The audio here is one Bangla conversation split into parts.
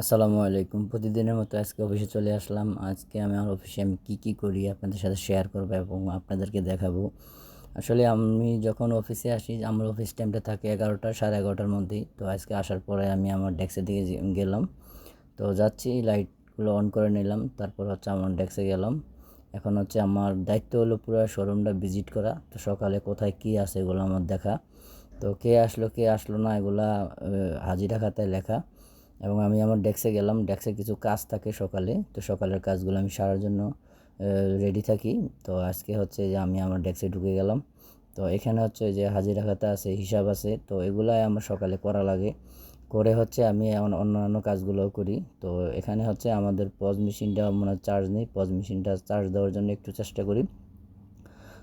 আসসালামু আলাইকুম। প্রতিদিনের মতো আজকে অফিসে চলে আসলাম। আজকে আমি আমার অফিসে আমি কী কী করি আপনাদের সাথে শেয়ার করব এবং আপনাদেরকে দেখাবো। আসলে আমি যখন অফিসে আসি, আমার অফিস টাইমটা থাকে এগারোটা, সাড়ে এগারোটার মধ্যেই। তো আজকে আসার পরে আমি আমার ডেস্কের দিকে গেলাম। তো যাচ্ছি লাইটগুলো অন করে নিলাম। তারপর হচ্ছে আমার ডেস্কে গেলাম। এখন হচ্ছে আমার দায়িত্ব হলো পুরো শোরুমটা ভিজিট করা। তো সকালে কোথায় কী আছে এগুলো আমার দেখা। তো কে আসলো কে আসলো না এগুলা হাজিরা খাতায় লেখা। এবং আমি আমার ডেস্কে গেলাম। ডেস্কে কিছু কাজ থাকে সকালে। তো সকালের কাজগুলো আমি সারার জন্য রেডি থাকি। তো আজকে হচ্ছে যে আমি আমার ডেস্কে ঢুকে গেলাম। তো এখানে হচ্ছে যে হাজিরা খাতা আছে, হিসাব আছে। তো এগুলাই আমার সকালে করা লাগে। করে হচ্ছে আমি অন- অন্যান্য কাজগুলোও করি। তো এখানে হচ্ছে আমাদের পজ মেশিনটা মনে হয় চার্জ নেই। পজ মেশিনটা চার্জ দেওয়ার জন্য একটু চেষ্টা করি।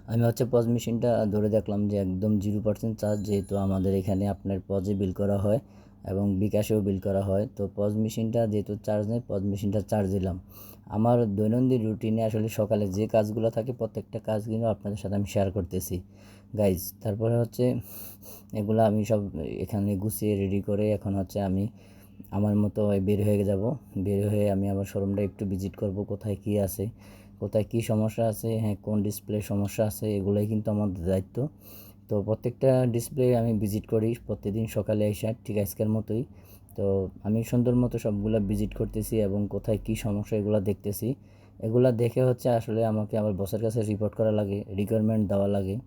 আমি হচ্ছে পজ মেশিনটা ধরে দেখলাম যে একদম জিরো পার্সেন্ট চার্জ যেহেতু আমাদের এখানে আপনার পজে বিল করা হয়। এবং বিকাশেও বিল করা হয়। তো পজ মেশিনটা যেহেতু চার্জ নেই পজ মেশিনটা চার্জ দিলাম। আমার দৈনন্দিন রুটিনে আসলে সকালে যে কাজগুলো থাকে, প্রত্যেকটা কাজ কিন্তু আপনাদের সাথে আমি শেয়ার করতেছি। গাইজ তারপরে হচ্ছে এগুলো আমি সব এখানে গুছিয়ে রেডি করে এখন হচ্ছে আমি আমার মতো বের হয়ে যাব। বের হয়ে আমি আমার শোরুমটা একটু ভিজিট করব, কোথায় কী আছে, কোথায় কী সমস্যা আছে হ্যাঁ কোন ডিসপ্লে সমস্যা আছে, এগুলোই কিন্তু আমার দায়িত্ব। তো প্রত্যেকটা ডিসপ্লে আমি ভিজিট করি প্রতিদিন সকালে এসে, ঠিক আজকের মতোই। তো আমি সুন্দর মতো সবগুলো ভিজিট করতেছি এবং কোথায় কী সমস্যা এগুলো দেখতেছি। এগুলা দেখে হচ্ছে আসলে আমাকে আমার বসের কাছে রিপোর্ট করা লাগে রিকোয়ারমেন্ট দেওয়া লাগে।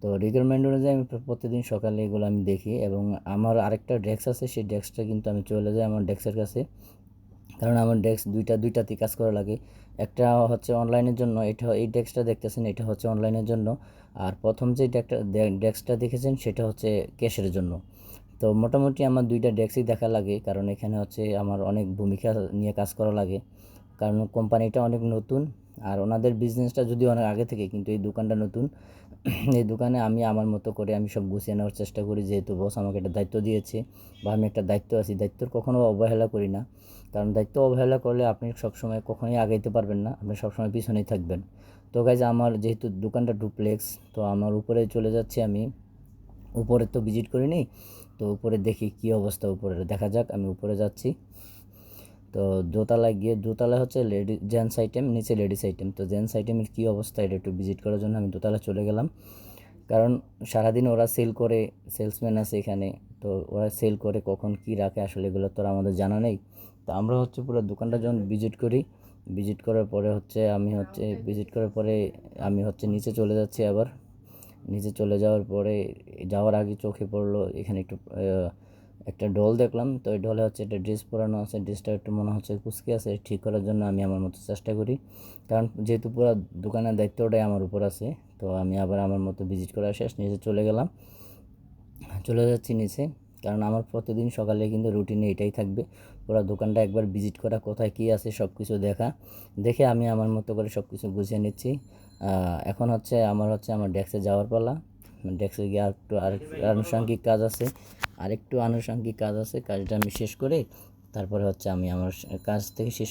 তো রিকোয়ারমেন্ট অনুযায়ী আমি প্র- প্রতিদিন সকালে এগুলো আমি দেখি এবং আমার আরেকটা ডেস্ক আছে, সেই ডেস্কটা কিন্তু আমি চলে যাই আমার ডেস্কের কাছে। কারণ আমার ডেস্ক দুইটা দুইটাতে কাজ করা লাগে। একটা হচ্ছে অনলাইনের জন্য, এটা, এই ডেস্কটা দেখতেছেন, এটা হচ্ছে অনলাইনের জন্য। আর প্রথম যে ডেকটা ডেস্কটা দেখেছেন সেটা হচ্ছে ক্যাশের জন্য। তো মোটামুটি আমার দুইটা ডেস্কই দেখা লাগে, কারণ এখানে হচ্ছে আমার অনেক ভূমিকা নিয়ে কাজ করা লাগে। কারণ কোম্পানিটা অনেক নতুন আর ওনাদের বিজনেসটা যদি অনেক আগে থেকে, কিন্তু এই দোকানটা নতুন, এই দোকানে আমি আমার মতো করে আমি সব গুছিয়ে নেওয়ার চেষ্টা করি, যেহেতু বস আমাকে একটা দায়িত্ব দিয়েছে বা আমি একটা দায়িত্ব আছি। দায়িত্বর কখনো অবহেলা করি না, কারণ দায়িত্ব অবহেলা করলে আপনি সবসময় কখনোই আগাইতে পারবেন না, আপনি সবসময় পিছনেই থাকবেন। তো গাইজ আমার যেহেতু দোকানটা ডুপ্লেক্স তো আমার উপরে চলে যাচ্ছি আমি। উপরে তো ভিজিট করিনি, তো উপরে দেখি কী অবস্থা উপরে। দেখা যাক, আমি উপরে যাচ্ছি। তো দোতলায় গিয়ে, দোতলায় হচ্ছে লেডি, জেন্টস আইটেম, নিচে লেডিস আইটেম। তো জেন্টস আইটেমের কী অবস্থা? এটা একটু ভিজিট করার জন্য আমি দোতলা চলে গেলাম। কারণ সারাদিন ওরা সেল করে, সেলসম্যান আছে এখানে। তো ওরা সেল করে কখন কি রাখে আসলে এগুলো তো আমাদের জানা নেই। তো আমরা হচ্ছে পুরো দোকানটা যখন ভিজিট করি, ভিজিট করার পরে হচ্ছে আমি হচ্ছে, ভিজিট করার পরে আমি হচ্ছে নিচে চলে যাচ্ছি আবার। নিচে চলে যাওয়ার পরে, যাওয়ার আগে চোখে পড়ল, এখানে একটু একটা ডল দেখলাম, তো ওই ডলে হচ্ছে একটা ড্রেস পরানো আছে ড্রেসটা একটু মনে হচ্ছে কুচকে আছে, ঠিক করার জন্য আমি আমার মতো চেষ্টা করি। কারণ যেহেতু পুরো দোকানের দায়িত্বটাই আমার উপর আছে, তো আমি আবার আমার মতো ভিজিট করা শেষ নিচে চলে গেলাম। চলে যাচ্ছি নিচে, কারণ আমার প্রতিদিন সকালে কিন্তু রুটিনে এটাই থাকবে। পুরো দোকানটা একবার ভিজিট করা, কোথায় কী আছে সব কিছু দেখা, দেখে আমি আমার মতো করে সব কিছু গুছিয়ে নিচ্ছি। এখন হচ্ছে আমার হচ্ছে আমার ডেস্কে যাওয়ার পালা। ডেস্কে গিয়ে আর একটু আরেক আনুষঙ্গিক কাজ আছে। আরেকটু আনুষঙ্গিক কাজ আছে, কাজটা আমি শেষ করে তারপরে হচ্ছে আমি আমার কাজ থেকে শেষ